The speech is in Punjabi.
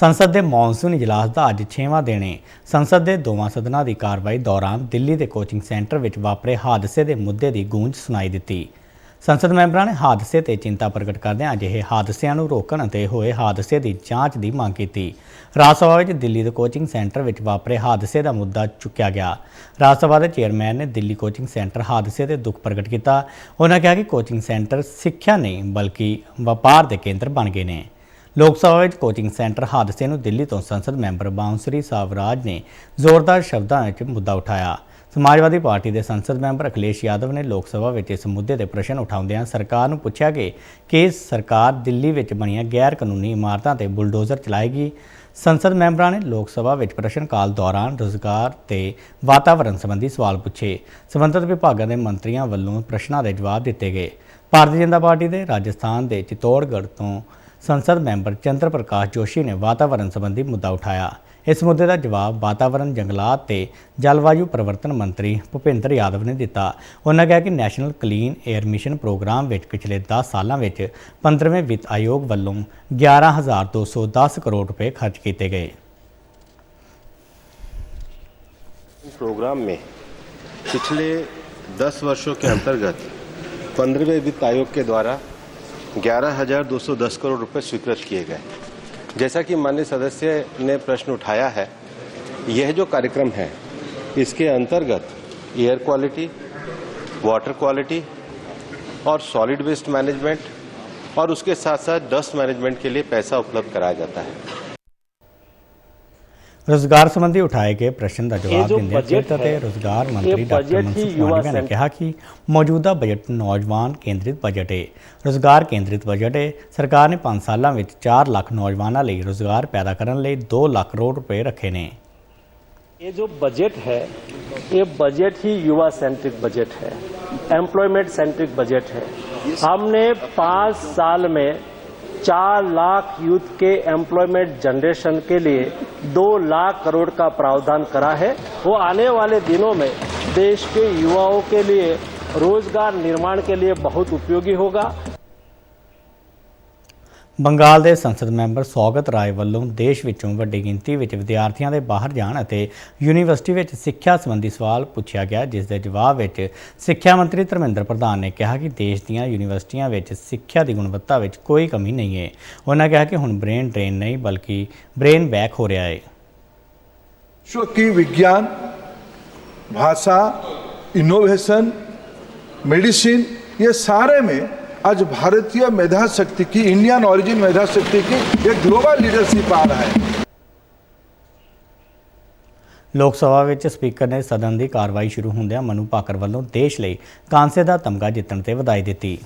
ਸੰਸਦ ਦੇ ਮੌਨਸੂਨ ਇਜਲਾਸ ਦਾ ਅੱਜ 6ਵਾਂ ਦਿਨ ਹੈ ਸੰਸਦ ਦੇ ਦੋਵਾਂ ਸਦਨਾਂ ਦੀ ਕਾਰਵਾਈ ਦੌਰਾਨ ਦਿੱਲੀ ਦੇ ਕੋਚਿੰਗ ਸੈਂਟਰ ਵਿੱਚ ਵਾਪਰੇ ਹਾਦਸੇ ਦੇ ਮੁੱਦੇ ਦੀ ਗੂੰਜ ਸੁਣਾਈ ਦਿੱਤੀ। ਸੰਸਦ ਮੈਂਬਰਾਂ ਨੇ ਹਾਦਸੇ ਤੇ ਚਿੰਤਾ ਪ੍ਰਗਟ ਕਰਦਿਆਂ ਅਜਿਹੇ ਹਾਦਸਿਆਂ ਨੂੰ ਰੋਕਣ ਅਤੇ ਹੋਏ ਹਾਦਸੇ ਦੀ ਜਾਂਚ ਦੀ ਮੰਗ ਕੀਤੀ। ਰਾਜ ਸਭਾ ਵਿੱਚ ਦਿੱਲੀ ਦੇ ਕੋਚਿੰਗ ਸੈਂਟਰ ਵਿੱਚ ਵਾਪਰੇ ਹਾਦਸੇ ਦਾ ਮੁੱਦਾ ਚੁੱਕਿਆ ਗਿਆ। ਰਾਜ ਸਭਾ ਦੇ ਚੇਅਰਮੈਨ ਨੇ ਦਿੱਲੀ ਕੋਚਿੰਗ ਸੈਂਟਰ ਹਾਦਸੇ ਤੇ ਦੁੱਖ ਪ੍ਰਗਟ ਕੀਤਾ। ਉਹਨਾਂ ਕਿਹਾ ਕਿ ਕੋਚਿੰਗ ਸੈਂਟਰ ਸਿੱਖਿਆ ਨਹੀਂ, ਬਲਕਿ ਵਪਾਰ ਦੇ ਕੇਂਦਰ ਬਣ ਗਏ ਨੇ। ਲੋਕ ਸਭਾ ਵਿੱਚ ਕੋਚਿੰਗ ਸੈਂਟਰ ਹਾਦਸੇ ਨੂੰ ਦਿੱਲੀ ਤੋਂ ਸੰਸਦ ਮੈਂਬਰ ਬਾਂਸਰੀ ਸਾਵਰਾਜ ਨੇ ਜ਼ੋਰਦਾਰ ਸ਼ਬਦਾਂ ਵਿੱਚ ਮੁੱਦਾ ਉਠਾਇਆ। ਸਮਾਜਵਾਦੀ ਪਾਰਟੀ ਦੇ ਸੰਸਦ ਮੈਂਬਰ ਅਖਿਲੇਸ਼ ਯਾਦਵ ਨੇ ਲੋਕ ਸਭਾ ਵਿੱਚ ਇਸ ਮੁੱਦੇ ਤੇ ਪ੍ਰਸ਼ਨ ਉਠਾਉਂਦਿਆਂ ਸਰਕਾਰ ਨੂੰ ਪੁੱਛਿਆ ਕਿ ਕੀ ਸਰਕਾਰ ਦਿੱਲੀ ਵਿੱਚ ਬਣੀਆਂ ਗੈਰ ਕਾਨੂੰਨੀ ਇਮਾਰਤਾਂ ਤੇ ਬੁਲਡੋਜ਼ਰ ਚਲਾਏਗੀ? ਸੰਸਦ ਮੈਂਬਰਾਂ ਨੇ ਲੋਕ ਸਭਾ ਵਿੱਚ ਪ੍ਰਸ਼ਨ ਕਾਲ ਦੌਰਾਨ ਰੋਜ਼ਗਾਰ ਤੇ ਵਾਤਾਵਰਣ ਸੰਬੰਧੀ ਸਵਾਲ ਪੁੱਛੇ। ਸੰਬੰਧਿਤ ਵਿਭਾਗਾਂ ਦੇ ਮੰਤਰੀਆਂ ਵੱਲੋਂ ਪ੍ਰਸ਼ਨਾਂ ਦੇ ਜਵਾਬ ਦਿੱਤੇ ਗਏ। ਭਾਰਤੀ ਜਨਤਾ ਪਾਰਟੀ ਦੇ ਰਾਜਸਥਾਨ ਦੇ ਚਿਤੌੜਗੜ੍ਹ ਤੋਂ ਸੰਸਦ ਮੈਂਬਰ ਚੰਦਰ ਪ੍ਰਕਾਸ਼ ਜੋਸ਼ੀ ਨੇ ਵਾਤਾਵਰਣ ਸੰਬੰਧੀ ਮੁੱਦਾ ਉਠਾਇਆ। ਇਸ ਮੁੱਦੇ ਦਾ ਜਵਾਬ ਵਾਤਾਵਰਣ ਜੰਗਲਾਤ ਤੇ ਜਲਵਾਯੂ ਪਰਿਵਰਤਨ ਮੰਤਰੀ ਭੁਪਿੰਦਰ ਯਾਦਵ ਨੇ ਦਿੱਤਾ। ਉਹਨਾਂ ਕਿਹਾ ਕਿ national clean air mission program ਵਿੱਚ ਪਿਛਲੇ 10 ਸਾਲਾਂ ਵਿੱਚ 15ਵੇਂ ਵਿੱਤ ਆਯੋਗ ਵੱਲੋਂ 11210 ਕਰੋੜ ਰੁਪਏ ਖਰਚ ਕੀਤੇ ਗਏ। प्रोग्राम में पिछले 10 वर्षों के अंतर्गत पंद्रहवें वित्त आयोग के द्वारा 11,210 करोड़ रुपए स्वीकृत किए गए। जैसा कि माननीय सदस्य ने प्रश्न उठाया है यह जो कार्यक्रम है इसके अंतर्गत एयर क्वालिटी वाटर क्वालिटी और सॉलिड वेस्ट मैनेजमेंट और उसके साथ साथ डस्ट मैनेजमेंट के लिए पैसा उपलब्ध कराया जाता है। ਰੋਜ਼ਗਾਰ ਸੰਬੰਧੀ ਉਠਾਏ ਗਏ ਪ੍ਰਸ਼ਨ ਦਾ ਜਵਾਬ ਜੋ ਦਿੰਦਿਆਂ ਬਜਟ ਸਿਹਤ ਅਤੇ ਹੈ, ਰੋਜ਼ਗਾਰ ਮੰਤਰੀ ਇਹ ਡਾਕਟਰ ਬਜਟ ਹੀ ਮਨਸੁਖ ਯੁਵਾ ਮਾਂਡਵੀਆ ਨੇ ਸੈਂਟਰ- ਕਿਹਾ ਕਿ ਮੌਜੂਦਾ ਬਜਟ ਨੌਜਵਾਨ ਕੇਂਦਰਿਤ ਬਜਟ ਹੈ ਰੋਜ਼ਗਾਰ ਕੇਂਦਰਿਤ ਬਜਟ ਹੈ ਸਰਕਾਰ ਨੇ 5 ਸਾਲਾਂ ਵਿੱਚ 4 ਲੱਖ ਨੌਜਵਾਨਾਂ ਲਈ ਰੋਜ਼ਗਾਰ ਪੈਦਾ ਕਰਨ ਲਈ 2 ਲੱਖ ਕਰੋੜ ਰੁਪਏ ਰੱਖੇ ਨੇ ये जो बजट है ये बजट ही युवा सेंट्रिक बजट है एम्प्लॉयमेंट सेंट्रिक बजट है हमने पाँच साल में चार लाख यूथ के एम्प्लॉयमेंट जनरेशन के लिए दो लाख करोड़ का प्रावधान करा है। वो आने वाले दिनों में देश के युवाओं के लिए रोज़गार निर्माण के लिए बहुत उपयोगी होगा। ਬੰਗਾਲ ਦੇ ਸੰਸਦ ਮੈਂਬਰ ਸੌਗਤ ਰਾਏ ਵੱਲੋਂ ਦੇਸ਼ ਵਿੱਚੋਂ ਵੱਡੀ ਗਿਣਤੀ ਵਿੱਚ ਵਿਦਿਆਰਥੀਆਂ ਦੇ ਬਾਹਰ ਜਾਣ ਅਤੇ ਯੂਨੀਵਰਸਿਟੀ ਵਿੱਚ ਸਿੱਖਿਆ ਸੰਬੰਧੀ ਸਵਾਲ ਪੁੱਛਿਆ ਗਿਆ ਜਿਸ ਦੇ ਜਵਾਬ ਵਿੱਚ ਸਿੱਖਿਆ ਮੰਤਰੀ ਧਰਮਿੰਦਰ ਪ੍ਰਧਾਨ ਨੇ ਕਿਹਾ ਕਿ ਦੇਸ਼ ਦੀਆਂ ਯੂਨੀਵਰਸਿਟੀਆਂ ਵਿੱਚ ਸਿੱਖਿਆ ਦੀ ਗੁਣਵੱਤਾ ਵਿੱਚ ਕੋਈ ਕਮੀ ਨਹੀਂ ਹੈ ਉਹਨਾਂ ਕਿਹਾ ਕਿ ਹੁਣ ਬ੍ਰੇਨ ਡਰੇਨ ਨਹੀਂ ਬਲਕਿ ਬ੍ਰੇਨ ਬੈਕ ਹੋ ਰਿਹਾ ਹੈ विश्व की विज्ञान भाषा इनोवेशन मेडिसिन ये सारे में आज भारतीय मेधा शक्ति की इंडियन ओरिजिन मेधा शक्ति की एक ग्लोबल लीडरशिप आ रहा है ਲੋਕ ਸਭਾ ਵਿੱਚ ਸਪੀਕਰ ਨੇ ਸਦਨ ਦੀ ਕਾਰਵਾਈ ਸ਼ੁਰੂ ਹੁੰਦਿਆਂ ਮਨੂ ਭਾਕਰ ਵੱਲੋਂ ਦੇਸ਼ ਲਈ ਕਾਂਸੇ ਦਾ ਤਮਗਾ ਜਿੱਤਣ ਤੇ ਵਧਾਈ ਦਿੱਤੀ